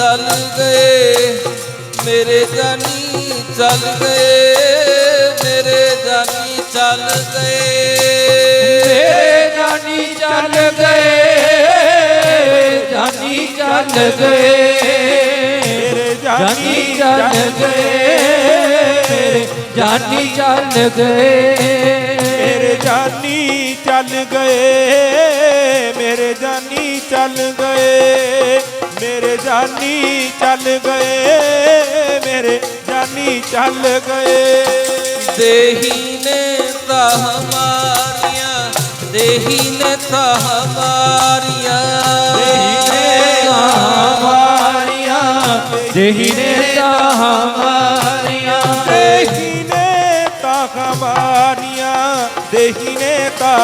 ਚਲ ਗਏ, ਮੇਰੇ ਜਾਨੀ ਚਲ ਗਏ, ਮੇਰੇ ਜਾਨੀ ਚਲ ਗਏ। ਮੇਰੇ ਜਾਨੀ ਚਲ ਗਏ ਜਾਨੀ ਚਲ ਗਏ। ਮੇਰੇ ਜਾਨੀ ਚਲ ਗਏ ਜਾਨੀ ਚਲ ਗਏ। ਮੇਰੇ ਜਾਨੀ ਚਲ ਗਏ, ਮੇਰੇ ਜਾਨੀ ਚਲ ਗਏ। ਮੇਰੇ ਜਾਨੀ ਚੱਲ ਗਏ ਮੇਰੇ ਜਾਨੀ ਚੱਲ ਗਏ। ਦੇਹੀ ਨੇ ਤਾਂ ਹਮਾਰੀਆਂ ਦੇਹੀ ਨੇ ਤਾਂ ਹਮਾਰੀਆਂ ਦੇਹੀ ਨੇ ਤਾਂ ਹਮਾਰੀਆਂ ਦੇਹੀ ਨੇ ਤਾਂ ਹਮਾਰੀਆਂ ਦੇਹੀ ਨੇ ਤਾਂ